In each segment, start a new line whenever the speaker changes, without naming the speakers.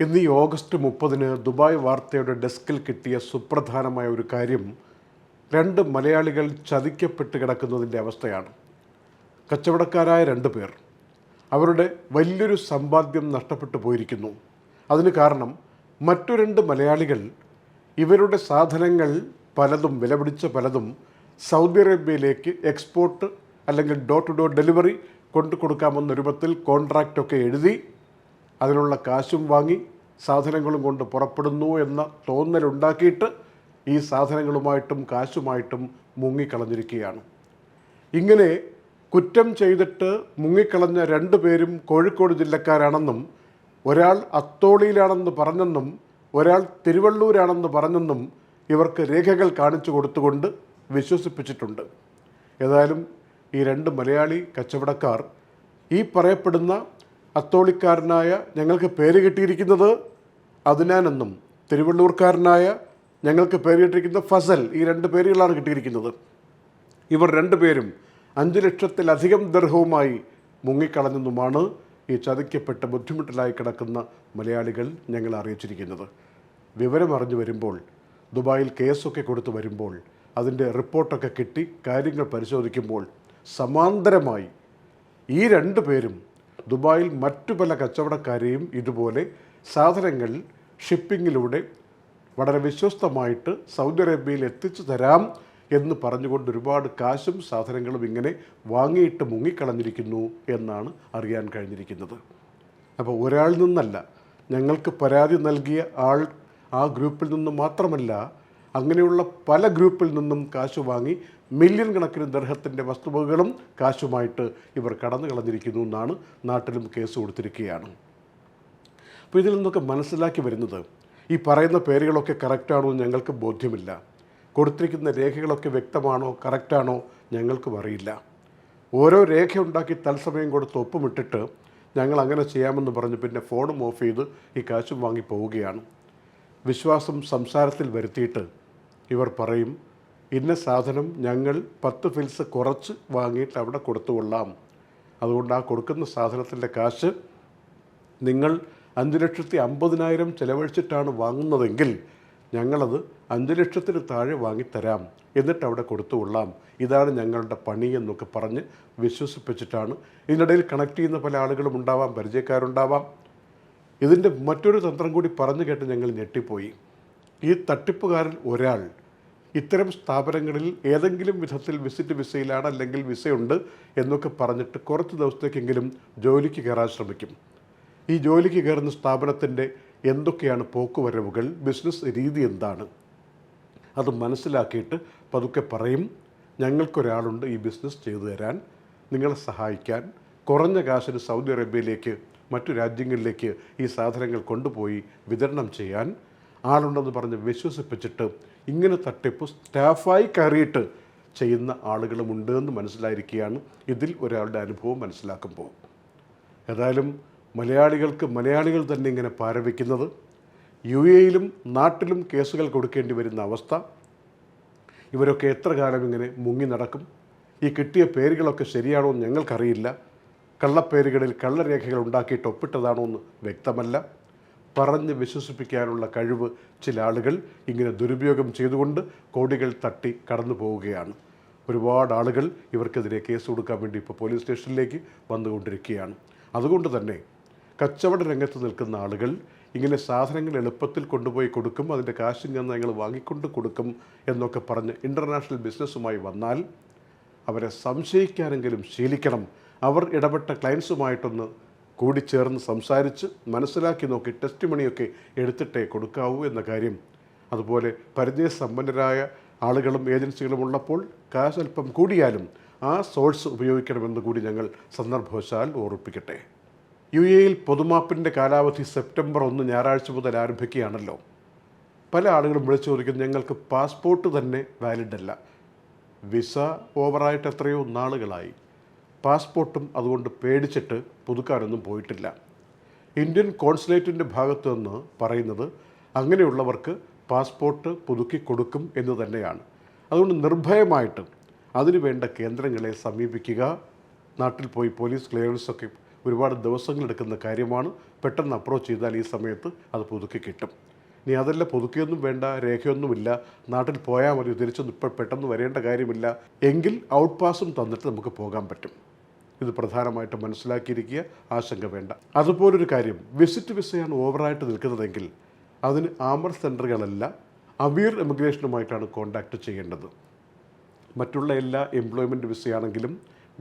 ഇന്ന് ഈ ഓഗസ്റ്റ് മുപ്പതിന് ദുബായ് വാർത്തയുടെ ഡെസ്കിൽ കിട്ടിയ സുപ്രധാനമായ ഒരു കാര്യം രണ്ട് മലയാളികൾ ചതിക്കപ്പെട്ട് കിടക്കുന്നതിന്റെ അവസ്ഥയാണ്. കച്ചവടക്കാരായ രണ്ട് പേർ. അവരുടെ വലിയൊരു സമ്പാദ്യം നഷ്ടപ്പെട്ടു പോയിരിക്കുന്നു. അതിന് കാരണം മറ്റു രണ്ട് മലയാളികൾ ഇവരുടെ സാധനങ്ങൾ പലതും വിലപിടിച്ച പലതും സൗദി അറേബ്യയിലേക്ക് എക്സ്പോർട്ട് അല്ലെങ്കിൽ ഡോർ ടു ഡോർ ഡെലിവറി കൊണ്ടു കൊടുക്കാമെന്ന രൂപത്തിൽ കോൺട്രാക്റ്റൊക്കെ എഴുതി അതിനുള്ള കാശും വാങ്ങി സാധനങ്ങളും കൊണ്ട് പുറപ്പെടുന്നു എന്ന തോന്നലുണ്ടാക്കിയിട്ട് ഈ സാധനങ്ങളുമായിട്ടും കാശുമായിട്ടും മുങ്ങിക്കളഞ്ഞിരിക്കുകയാണ്. ഇങ്ങനെ കുറ്റം ചെയ്തിട്ട് മുങ്ങിക്കളഞ്ഞ രണ്ടു പേരും കോഴിക്കോട് ജില്ലക്കാരാണെന്നും ഒരാൾ അത്തോളിയിലാണെന്ന് പറഞ്ഞെന്നും ഒരാൾ തിരുവള്ളൂരാണെന്ന് പറഞ്ഞെന്നും ഇവർക്ക് രേഖകൾ കാണിച്ചു കൊടുത്തുകൊണ്ട് വിശ്വസിപ്പിച്ചിട്ടുണ്ട്. ഏതായാലും ഈ രണ്ട് മലയാളി കച്ചവടക്കാർ ഈ പറയപ്പെടുന്ന അത്തോളിക്കാരനായ ഞങ്ങൾക്ക് പേര് കിട്ടിയിരിക്കുന്നത് അതിനാനെന്നും തിരുവള്ളൂർക്കാരനായ ഞങ്ങൾക്ക് പേര് കിട്ടിയിരിക്കുന്ന ഫസൽ. ഈ രണ്ട് പേരുകളാണ് കിട്ടിയിരിക്കുന്നത്. ഇവർ രണ്ടുപേരും അഞ്ച് ലക്ഷത്തിലധികം ദർഹവുമായി മുങ്ങിക്കളഞ്ഞെന്നുമാണ് ഈ ചതിക്കപ്പെട്ട ബുദ്ധിമുട്ടിലായി കിടക്കുന്ന മലയാളികൾ ഞങ്ങൾ അറിയിച്ചിരിക്കുന്നത്. വിവരം അറിഞ്ഞു വരുമ്പോൾ ദുബായിൽ കേസൊക്കെ കൊടുത്തു വരുമ്പോൾ അതിന്റെ റിപ്പോർട്ടൊക്കെ കിട്ടി കാര്യങ്ങൾ പരിശോധിക്കുമ്പോൾ സമാന്തരമായി ഈ രണ്ട് പേരും ദുബായിൽ മറ്റു പല കച്ചവടക്കാരെയും ഇതുപോലെ സാധനങ്ങൾ ഷിപ്പിങ്ങിലൂടെ വളരെ വിശ്വസ്തമായിട്ട് സൗദി അറേബ്യയിൽ എത്തിച്ചു തരാം എന്ന് പറഞ്ഞുകൊണ്ട് ഒരുപാട് കാശും സാധനങ്ങളും ഇങ്ങനെ വാങ്ങിയിട്ട് മുങ്ങിക്കളഞ്ഞിരിക്കുന്നു എന്നാണ് അറിയാൻ കഴിഞ്ഞിരിക്കുന്നത്. അപ്പോൾ ഒരാളിൽ നിന്നല്ല ഞങ്ങൾക്ക് പരാതി നൽകിയ ആൾ ആ ഗ്രൂപ്പിൽ നിന്ന് മാത്രമല്ല അങ്ങനെയുള്ള പല ഗ്രൂപ്പിൽ നിന്നും കാശ് വാങ്ങി മില്യൺ കണക്കിന് ദർഹത്തിന്റെ വസ്തുവകകളും കാശുമായിട്ട് ഇവർ കടന്നു കളഞ്ഞിരിക്കുന്നു എന്നാണ് നാട്ടിലും കേസ് കൊടുത്തിരിക്കുകയാണ്. അപ്പോൾ ഇതിൽ നിന്നൊക്കെ മനസ്സിലാക്കി വരുന്നത് ഈ പറയുന്ന പേരുകളൊക്കെ കറക്റ്റാണോ ഞങ്ങൾക്ക് ബോധ്യമില്ല. കൊടുത്തിരിക്കുന്ന രേഖകളൊക്കെ വ്യക്തമാണോ കറക്റ്റാണോ ഞങ്ങൾക്കും അറിയില്ല. ഓരോ രേഖ ഉണ്ടാക്കി തത്സമയം കൊടുത്ത് ഒപ്പമിട്ടിട്ട് ഞങ്ങൾ അങ്ങനെ ചെയ്യാമെന്ന് പറഞ്ഞ് പിന്നെ ഫോണും ഓഫ് ചെയ്ത് ഈ കാശും വാങ്ങി പോവുകയാണ്. വിശ്വാസം സംസാരത്തിൽ വരുത്തിയിട്ട് ഇവർ പറയും ഇന്ന സാധനം ഞങ്ങൾ പത്ത് ഫിൽസ് കുറച്ച് വാങ്ങിയിട്ട് അവിടെ കൊടുത്തുകൊള്ളാം. അതുകൊണ്ട് ആ കൊടുക്കുന്ന സാധനത്തിന്റെ കാശ് നിങ്ങൾ അഞ്ച് ലക്ഷത്തി അമ്പതിനായിരം ചിലവഴിച്ചിട്ടാണ് വാങ്ങുന്നതെങ്കിൽ ഞങ്ങളത് അഞ്ച് ലക്ഷത്തിന് താഴെ വാങ്ങിത്തരാം. എന്നിട്ട് അവിടെ കൊടുത്തുകൊള്ളാം. ഇതാണ് ഞങ്ങളുടെ പണി എന്നൊക്കെ പറഞ്ഞ് വിശ്വസിപ്പിച്ചിട്ടാണ് ഇതിനിടയിൽ കണക്ട് ചെയ്യുന്ന പല ആളുകളും ഉണ്ടാവാം പരിചയക്കാരുണ്ടാവാം. ഇതിന്റെ മറ്റൊരു തന്ത്രം കൂടി പറഞ്ഞു കേട്ട് ഞങ്ങൾ ഞെട്ടിപ്പോയി. ഈ തട്ടിപ്പുകാരൻ ഒരാൾ ഇത്തരം സ്ഥാപനങ്ങളിൽ ഏതെങ്കിലും വിധത്തിൽ വിസിറ്റ് വിസയിലാണ് അല്ലെങ്കിൽ വിസയുണ്ട് എന്നൊക്കെ പറഞ്ഞിട്ട് കുറച്ച് ദിവസത്തേക്കെങ്കിലും ജോലിക്ക് കയറാൻ ശ്രമിക്കും. ഈ ജോലിക്ക് കയറുന്ന സ്ഥാപനത്തിന്റെ എന്തൊക്കെയാണ് പോക്കുവരവുകൾ ബിസിനസ് രീതി എന്താണ്? അത് മനസ്സിലാക്കിയിട്ട് പതുക്കെ പറയും. ഞങ്ങൾക്കൊരാളുണ്ട് ഈ ബിസിനസ് ചെയ്തു തരാൻ. നിങ്ങളെ സഹായിക്കാൻ. കുറഞ്ഞ കാശിന് സൗദി അറേബ്യയിലേക്ക് മറ്റു രാജ്യങ്ങളിലേക്ക് ഈ സാധനങ്ങൾ കൊണ്ടുപോയി വിതരണം ചെയ്യാൻ. ആളുണ്ടെന്ന് പറഞ്ഞ് വിശ്വസിപ്പിച്ചിട്ട് ഇങ്ങനെ തട്ടിപ്പ് സ്റ്റാഫായി കയറിയിട്ട് ചെയ്യുന്ന ആളുകളുമുണ്ട് എന്ന് മനസ്സിലായിരിക്കുകയാണ്. ഇതിൽ ഒരാളുടെ അനുഭവം മനസ്സിലാക്കുമ്പോൾ ഏതായാലും മലയാളികൾക്ക് മലയാളികൾ തന്നെ ഇങ്ങനെ പാരവിക്കുന്നത് യു എയിലും നാട്ടിലും കേസുകൾ കൊടുക്കേണ്ടി വരുന്ന അവസ്ഥ. ഇവരൊക്കെ എത്ര കാലം ഇങ്ങനെ മുങ്ങി നടക്കും? ഈ കിട്ടിയ പേരുകളൊക്കെ ശരിയാണോ എന്ന് ഞങ്ങൾക്കറിയില്ല. കള്ളപ്പേരുകളിൽ കള്ളരേഖകൾ ഉണ്ടാക്കിയിട്ട് ഒപ്പിട്ടതാണോ എന്ന് വ്യക്തമല്ല. പറഞ്ഞ് വിശ്വസിപ്പിക്കാനുള്ള കഴിവ് ചില ആളുകൾ ഇങ്ങനെ ദുരുപയോഗം ചെയ്തുകൊണ്ട് കോടികൾ തട്ടി കടന്നു പോവുകയാണ്. ഒരുപാട് ആളുകൾ ഇവർക്കെതിരെ കേസ് കൊടുക്കാൻ വേണ്ടി ഇപ്പോൾ പോലീസ് സ്റ്റേഷനിലേക്ക് വന്നുകൊണ്ടിരിക്കുകയാണ്. അതുകൊണ്ട് തന്നെ കച്ചവട രംഗത്ത് നിൽക്കുന്ന ആളുകൾ ഇങ്ങനെ സാധനങ്ങൾ എളുപ്പത്തിൽ കൊണ്ടുപോയി കൊടുക്കും അതിന്റെ കാശ് ഞാൻ ഞങ്ങൾ വാങ്ങിക്കൊണ്ട് കൊടുക്കും എന്നൊക്കെ പറഞ്ഞ് ഇന്റർനാഷണൽ ബിസിനസ്സുമായി വന്നാൽ അവരെ സംശയിക്കാനെങ്കിലും ശീലിക്കണം. അവർ ഇടപെട്ട ക്ലയൻസുമായിട്ടൊന്ന് കൂടിച്ചേർന്ന് സംസാരിച്ച് മനസ്സിലാക്കി നോക്കി ടെസ്റ്റ് മണിയൊക്കെ എടുത്തിട്ടേ കൊടുക്കാവൂ എന്ന കാര്യം. അതുപോലെ പരിചയസമ്പന്നരായ ആളുകളും ഏജൻസികളും ഉള്ളപ്പോൾ കാശ് അല്പം കൂടിയാലും ആ സോഴ്സ് ഉപയോഗിക്കണമെന്ന് കൂടി ഞങ്ങൾ സന്ദർഭവശാൽ ഓർമ്മിപ്പിക്കട്ടെ. യു എയിൽ പൊതുമാപ്പിന്റെ കാലാവധി സെപ്റ്റംബർ ഒന്ന് ഞായറാഴ്ച മുതൽ ആരംഭിക്കുകയാണല്ലോ. പല ആളുകളും വിളിച്ചു ചോദിക്കുന്നു ഞങ്ങൾക്ക് പാസ്പോർട്ട് തന്നെ വാലിഡ് അല്ല വിസ ഓവറായിട്ട് എത്രയോ നാളുകളായി. പാസ്പോർട്ടും അതുകൊണ്ട് പേടിച്ചിട്ട് പുതുക്കാനൊന്നും പോയിട്ടില്ല. ഇന്ത്യൻ കോൺസുലേറ്റിന്റെ ഭാഗത്തു നിന്ന് പറയുന്നത് അങ്ങനെയുള്ളവർക്ക് പാസ്പോർട്ട് പുതുക്കി കൊടുക്കും എന്ന് തന്നെയാണ്. അതുകൊണ്ട് നിർഭയമായിട്ട് അതിനുവേണ്ട കേന്ദ്രങ്ങളെ സമീപിക്കുക. നാട്ടിൽ പോയി പോലീസ് ക്ലിയറൻസൊക്കെ ഒരുപാട് ദിവസങ്ങളെടുക്കുന്ന കാര്യമാണ്. പെട്ടെന്ന് അപ്രോച്ച് ചെയ്താൽ ഈ സമയത്ത് അത് പുതുക്കി കിട്ടും. ഇനി അതല്ല പുതുക്കിയൊന്നും വേണ്ട രേഖയൊന്നുമില്ല. നാട്ടിൽ പോയാൽ മതി തിരിച്ചൊന്നും ഇപ്പോൾ പെട്ടെന്ന് വരേണ്ട കാര്യമില്ല. എങ്കിൽ ഔട്ട് പാസും തന്നിട്ട് നമുക്ക് പോകാൻ പറ്റും. ഇത് പ്രധാനമായിട്ടും മനസ്സിലാക്കിയിരിക്കുക ആശങ്ക വേണ്ട. അതുപോലൊരു കാര്യം വിസിറ്റ് വിസയാണ് ഓവറായിട്ട് നിൽക്കുന്നതെങ്കിൽ അതിന് ആമർ സെന്ററുകളല്ല അവീർ ഇമിഗ്രേഷനുമായിട്ടാണ് കോൺടാക്റ്റ് ചെയ്യേണ്ടത്. മറ്റുള്ള എല്ലാ എംപ്ലോയ്മെന്റ് വിസയാണെങ്കിലും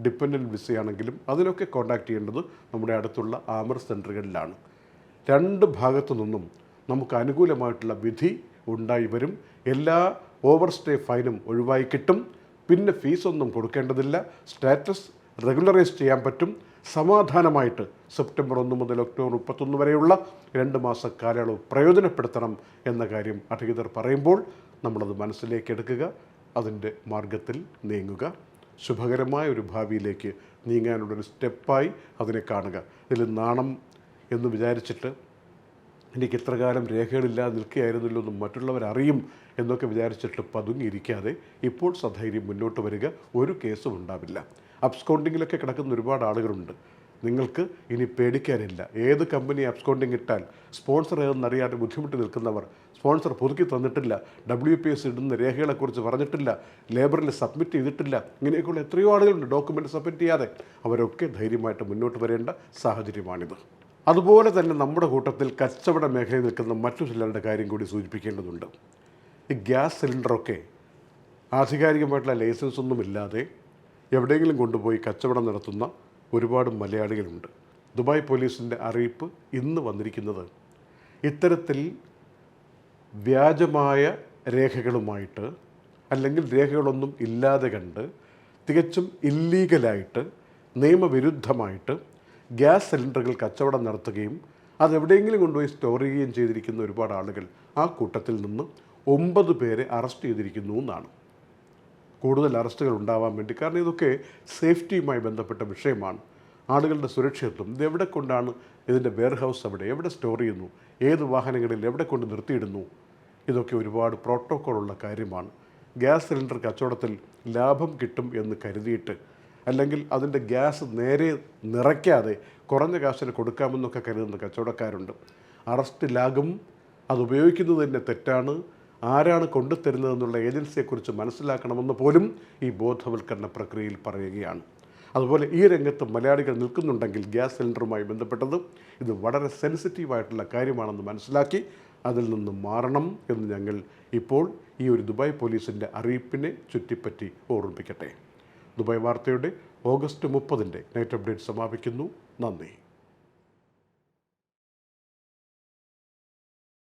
ഡിപ്പെൻഡന്റ് വിസയാണെങ്കിലും അതിനൊക്കെ കോൺടാക്റ്റ് ചെയ്യേണ്ടത് നമ്മുടെ അടുത്തുള്ള ആമർ സെന്ററുകളിലാണ് രണ്ട് ഭാഗത്തു നിന്നും നമുക്ക് അനുകൂലമായിട്ടുള്ള വിധി ഉണ്ടായി വരും. എല്ലാ ഓവർ സ്റ്റേ ഫൈനും ഒഴിവായി കിട്ടും. പിന്നെ ഫീസൊന്നും കൊടുക്കേണ്ടതില്ല. സ്റ്റാറ്റസ് റെഗുലറൈസ് ചെയ്യാൻ പറ്റും. സമാധാനമായിട്ട് സെപ്റ്റംബർ ഒന്ന് മുതൽ ഒക്ടോബർ മുപ്പത്തൊന്ന് വരെയുള്ള രണ്ട് മാസ കാലയളവ് പ്രയോജനപ്പെടുത്തണം എന്ന കാര്യം അധികൃതർ പറയുമ്പോൾ നമ്മളത് മനസ്സിലേക്ക് എടുക്കുക അതിന്റെ മാർഗത്തിൽ നീങ്ങുക. ശുഭകരമായ ഒരു ഭാവിയിലേക്ക് നീങ്ങാനുള്ളൊരു സ്റ്റെപ്പായി അതിനെ കാണുക. ഇതിൽ നാണം എന്ന് വിചാരിച്ചിട്ട് എനിക്ക് ഇത്ര കാലം രേഖകളില്ലാതെ നിൽക്കുകയായിരുന്നല്ലോ എന്നും മറ്റുള്ളവരറിയും എന്നൊക്കെ വിചാരിച്ചിട്ട് പതുങ്ങിയിരിക്കാതെ ഇപ്പോൾ സധൈര്യം മുന്നോട്ട് വരിക ഒരു കേസും ഉണ്ടാവില്ല. അബ്സ്കൗണ്ടിങ്ങിലൊക്കെ കിടക്കുന്ന ഒരുപാട് ആളുകളുണ്ട്. നിങ്ങൾക്ക് ഇനി പേടിക്കാനില്ല. ഏത് കമ്പനി അബ്സ്കൗണ്ടിങ് ഇട്ടാൽ സ്പോൺസർ ഏതെന്നറിയാതെ ബുദ്ധിമുട്ട് നിൽക്കുന്നവർ സ്പോൺസർ പുതുക്കി തന്നിട്ടില്ല ഡബ്ല്യു പി എസ് ഇടുന്ന രേഖകളെക്കുറിച്ച് പറഞ്ഞിട്ടില്ല ലേബറിൽ സബ്മിറ്റ് ചെയ്തിട്ടില്ല ഇങ്ങനെയൊക്കെയുള്ള എത്രയോ ആളുകളുണ്ട് ഡോക്യുമെന്റ് സബ്മിറ്റ് ചെയ്യാതെ. അവരൊക്കെ ധൈര്യമായിട്ട് മുന്നോട്ട് വരേണ്ട സാഹചര്യമാണിത്. അതുപോലെ തന്നെ നമ്മുടെ കൂട്ടത്തിൽ കച്ചവട മേഖലയിൽ നിൽക്കുന്ന മറ്റു ചിലരുടെ കാര്യം കൂടി സൂചിപ്പിക്കേണ്ടതുണ്ട്. ഈ ഗ്യാസ് സിലിണ്ടറൊക്കെ ആധികാരികമായിട്ടുള്ള ലൈസൻസ് ഒന്നും ഇല്ലാതെ എവിടെയെങ്കിലും കൊണ്ടുപോയി കച്ചവടം നടത്തുന്ന ഒരുപാട് മലയാളികളുണ്ട്. ദുബായ് പോലീസിന്റെ അറിയിപ്പ് ഇന്ന് വന്നിരിക്കുന്നത് ഇത്തരത്തിൽ വ്യാജമായ രേഖകളുമായിട്ട് അല്ലെങ്കിൽ രേഖകളൊന്നും ഇല്ലാതെ കണ്ട് തികച്ചും ഇല്ലീഗലായിട്ട് നിയമവിരുദ്ധമായിട്ട് ഗ്യാസ് സിലിണ്ടറുകൾ കച്ചവടം നടത്തുകയും അതെവിടെയെങ്കിലും കൊണ്ടുപോയി സ്റ്റോർ ചെയ്യുകയും ചെയ്തിരിക്കുന്ന ഒരുപാട് ആളുകൾ ആ കൂട്ടത്തിൽ നിന്ന് ഒമ്പത് പേരെ അറസ്റ്റ് ചെയ്തിരിക്കുന്നു എന്നാണ്. കൂടുതൽ അറസ്റ്റുകൾ ഉണ്ടാവാൻ വേണ്ടി കാരണം ഇതൊക്കെ സേഫ്റ്റിയുമായി ബന്ധപ്പെട്ട വിഷയമാണ്. ആളുകളുടെ സുരക്ഷിതത്വം ഇതെവിടെ കൊണ്ടാണ് ഇതിന്റെ വെയർഹൗസ് അവിടെ എവിടെ സ്റ്റോർ ചെയ്യുന്നു ഏത് വാഹനങ്ങളിൽ എവിടെ കൊണ്ട് നിർത്തിയിടുന്നു ഇതൊക്കെ ഒരുപാട് പ്രോട്ടോക്കോൾ ഉള്ള കാര്യമാണ്. ഗ്യാസ് സിലിണ്ടർ കച്ചവടത്തിൽ ലാഭം കിട്ടും എന്ന് കരുതിയിട്ട് അല്ലെങ്കിൽ അതിന്റെ ഗ്യാസ് നേരെ നിറയ്ക്കാതെ കുറഞ്ഞ കാശിന് കൊടുക്കാമെന്നൊക്കെ കരുതുന്ന കച്ചവടക്കാരുണ്ട്. അറസ്റ്റിലാകും അതുപയോഗിക്കുന്നത് തന്നെ തെറ്റാണ് ആരാണ് കൊണ്ടുതരുന്നതെന്നുള്ള ഏജൻസിയെക്കുറിച്ച് മനസ്സിലാക്കണമെന്ന് പോലും ഈ ബോധവൽക്കരണ പ്രക്രിയയിൽ പറയുകയാണ്. അതുപോലെ ഈ രംഗത്ത് മലയാളികൾ നിൽക്കുന്നുണ്ടെങ്കിൽ ഗ്യാസ് സിലിണ്ടറുമായി ബന്ധപ്പെട്ടത് ഇത് വളരെ സെൻസിറ്റീവായിട്ടുള്ള കാര്യമാണെന്ന് മനസ്സിലാക്കി അതിൽ നിന്ന് മാറണം എന്ന് ഞങ്ങൾ ഇപ്പോൾ ഈ ഒരു ദുബായ് പോലീസിന്റെ അറിയിപ്പിനെ ചുറ്റിപ്പറ്റി ഓർമ്മിപ്പിക്കട്ടെ. ദുബായ് വാർത്തയുടെ ഓഗസ്റ്റ് മുപ്പതിന്റെ നൈറ്റ് അപ്ഡേറ്റ് സമാപിക്കുന്നു. നന്ദി.